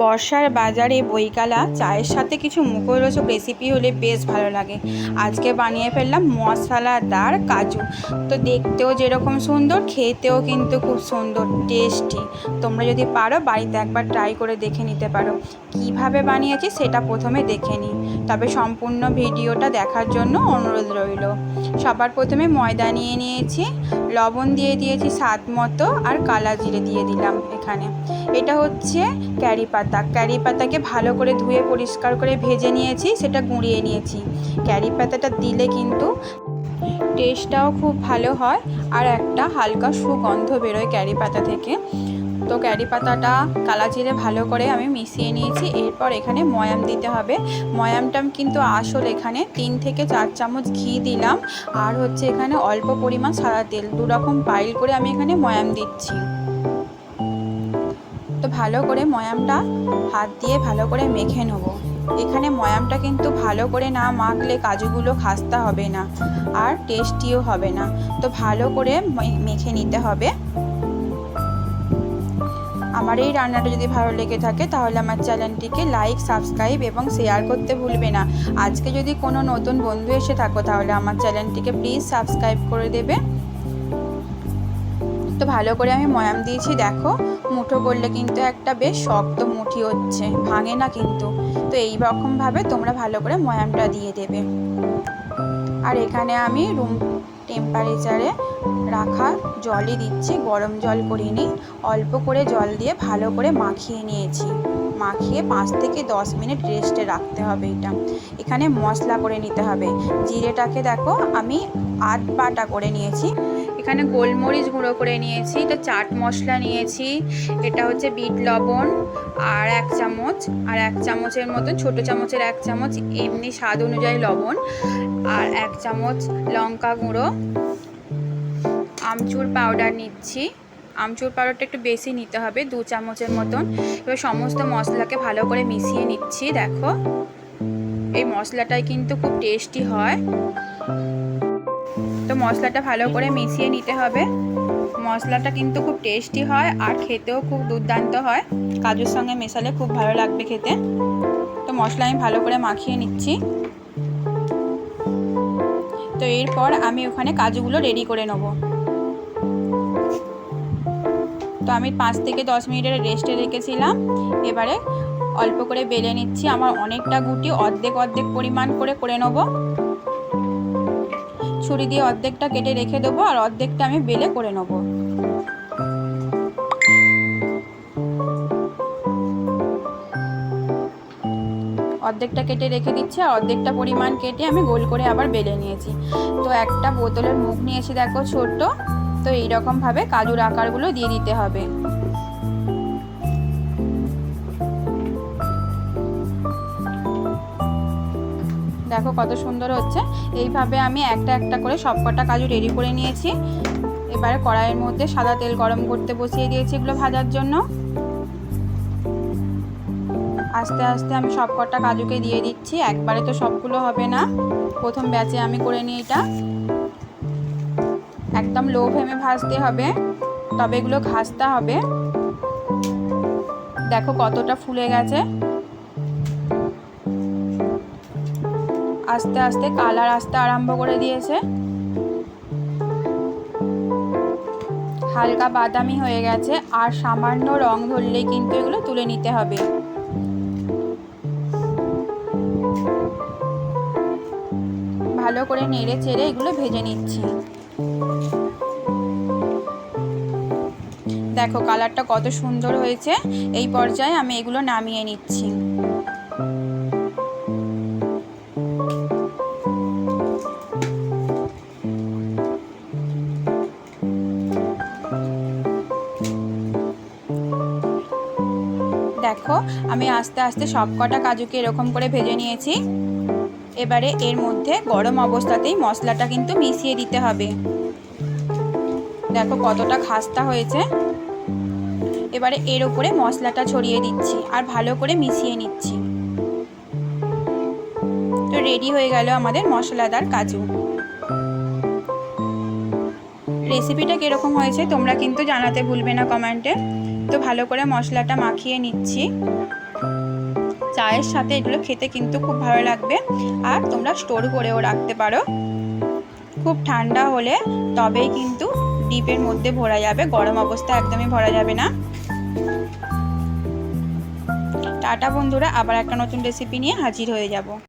বর্ষার বাজারে বইকালা চায়ের সাথে কিছু মুখরোচক রেসিপি হলে বেশ ভালো লাগে। আজকে বানিয়ে ফেললাম মশলাদার কাজু। তো দেখতেও যেরকম সুন্দর, খেতেও কিন্তু খুব সুন্দর টেস্টি তোমরা যদি পারো, বাড়িতে একবার ট্রাই করে দেখে নিতে পারো। কীভাবে বানিয়েছি সেটা প্রথমে দেখে নিই। তবে সম্পূর্ণ ভিডিওটা দেখার জন্য অনুরোধ রইল। সবার প্রথমে ময়দা নিয়ে নিয়েছি, লবণ দিয়ে দিয়েছি স্বাদ মতো, আর কালা জিরে দিয়ে দিলাম এখানে। এটা হচ্ছে ক্যারি পাতা। ক্যারি পাতাকে ভালো করে ধুয়ে পরিষ্কার করে ভেজে নিয়েছি, সেটা গুঁড়িয়ে নিয়েছি। ক্যারি পাতাটা দিলে কিন্তু টেস্টটাও খুব ভালো হয় আর একটা হালকা সুগন্ধ বেরোয় ক্যারি পাতা থেকে। তো ক্যারি পাতাটা কালা জিরে ভালো করে আমি মিশিয়ে নিয়েছি, এরপর এখানে ময়াম দিতে হবে। ময়ামটাম কিন্তু আসল এখানে তিন থেকে চার চামচ ঘি দিলাম, আর হচ্ছে এখানে অল্প পরিমাণ সাদা তেল দু রকম পাইল করে আমি এখানে ময়াম দিচ্ছি। ভালো করে ময়ামটা হাত দিয়ে ভালো করে মেখে নেব। এখানে ময়ামটা কিন্তু ভালো করে না মাখলে কাজুগুলো খাস্তা হবে না আর টেস্টিও হবে না। তো ভালো করে মেখে নিতে হবে। আমার এই রান্নাটা যদি ভালো লেগে থাকে তাহলে আমার চ্যানেলটিকে লাইক, সাবস্ক্রাইব এবং শেয়ার করতে ভুলবে না। আজকে যদি কোনো নতুন বন্ধু এসে থাকো তাহলে আমার চ্যানেলটিকে প্লিজ সাবস্ক্রাইব করে দেবে। তো ভালো করে আমি ময়াম দিয়েছি, দেখো। মুঠো করলে কিন্তু একটা বেশ শক্ত মুঠি হচ্ছে, ভাঙে না কিন্তু। তো এই রকমভাবে তোমরা ভালো করে ময়ামটা দিয়ে দেবে। আর এখানে আমি রুম টেম্পারেচারে রাখা জলই দিচ্ছি, গরম জল করিনি। অল্প করে জল দিয়ে ভালো করে মাখিয়ে নিয়েছি। মাখিয়ে পাঁচ থেকে দশ মিনিট রেস্টে রাখতে হবে এটা। এখানে মশলা করে নিতে হবে। জিরেটাকে দেখো, আমি আধ বাটা করে নিয়েছি। এখানে গোলমরিচ গুঁড়ো করে নিয়েছি তো চাট মশলা নিয়েছি, এটা হচ্ছে বিট লবণ আর এক চামচ, আর এক চামচের মতন, ছোট চামচের এক চামচ এমনি স্বাদ অনুযায়ী লবণ আর এক চামচ লঙ্কা গুঁড়ো। আমচুর পাউডার নিচ্ছি, আমচুর পাউডারটা একটু বেশি নিতে হবে, দু চামচের মতন। এবার সমস্ত মশলাকে ভালো করে মিশিয়ে নিচ্ছি, দেখো। এই মশলাটাই কিন্তু খুব টেস্টি হয়। তো মশলাটা ভালো করে মিশিয়ে নিতে হবে। মশলাটা কিন্তু খুব টেস্টি হয় আর খেতেও খুব দুর্দান্ত হয়। কাজুর সঙ্গে মেশালে খুব ভালো লাগবে খেতে। তো মশলা আমি ভালো করে মাখিয়ে নিচ্ছি। তো এরপর আমি ওখানে কাজুগুলো রেডি করে নেব। তো আমি পাঁচ থেকে দশ মিনিটের রেস্টে রেখেছিলাম। এবারে অল্প করে বেলে নিচ্ছি। আমার অনেকটা গুটি অর্ধেক অর্ধেক পরিমাণ করে করে নেব। ছুরি দিয়ে অর্ধেকটা কেটে রেখে দেবো আর অর্ধেকটা আমি বেলে করে নেব। অর্ধেকটা কেটে রেখে দিচ্ছি আর অর্ধেকটা পরিমাণ কেটে আমি গোল করে আবার বেলে নিয়েছি। তো একটা বোতলের মুখ নিয়েছি দেখো ছোট্ট, তো এইরকমভাবে কাজুর আকারগুলো দিয়ে দিতে হবে। দেখো কত সুন্দর হচ্ছে। এইভাবে আমি একটা একটা করে সব কটা কাজু রেডি করে নিয়েছি। এবারে কড়াইয়ের মধ্যে সাদা তেল গরম করতে বসিয়ে দিয়েছি এগুলো ভাজার জন্য। আস্তে আস্তে আমি সব কটা কাজুকে দিয়ে দিচ্ছি। একবারে তো সবগুলো হবে না। প্রথম ব্যাচে আমি করে নিই এটা। একদম লো ফ্লেমে ভাজতে হবে। তবে এগুলো ঘাসতে হবে। দেখো কতটা ফুলে গেছে। আস্তে আস্তে কালার আসতে আরম্ভ করে দিয়েছে। হালকা বাদামি হয়ে গেছে, আর সামান্য রং ধরলেই কিন্তু এগুলো তুলে নিতে হবে। ভালো করে নেড়ে চেড়ে এগুলো ভেজে নিচ্ছি। দেখো, কালারটা কত সুন্দর হয়েছে। এই পর্যায়ে আমি এগুলো নামিয়ে নিচ্ছি। দেখো, আমি আস্তে আস্তে সব কটা কাজুকে এরকম করে ভেজে নিয়েছি। এবারে এর মধ্যে গরম অবস্থাতেই মশলাটা কিন্তু মিশিয়ে দিতে হবে। দেখো কতটা খাস্তা হয়েছে। এবারে এর উপরে মশলাটা ছড়িয়ে দিচ্ছি আর ভালো করে মিশিয়ে নিচ্ছি। তো রেডি হয়ে গেল আমাদের মশলাদার কাজু। রেসিপিটা কীরকম হয়েছে তোমরা কিন্তু জানাতে ভুলবে না কমেন্টে। তো ভালো করে মশলাটা মাখিয়ে নিচ্ছি। চায়ের সাথে এগুলো খেতে কিন্তু খুব ভালো লাগবে। আর তোমরা স্টোর করেও রাখতে পারো। খুব ঠান্ডা হলে তবেই কিন্তু ডিপের মধ্যে ভরা যাবে। গরম অবস্থা একদমই ভরা যাবে না। টাটা বন্ধুরা, আবার একটা নতুন রেসিপি নিয়ে হাজির হয়ে যাব।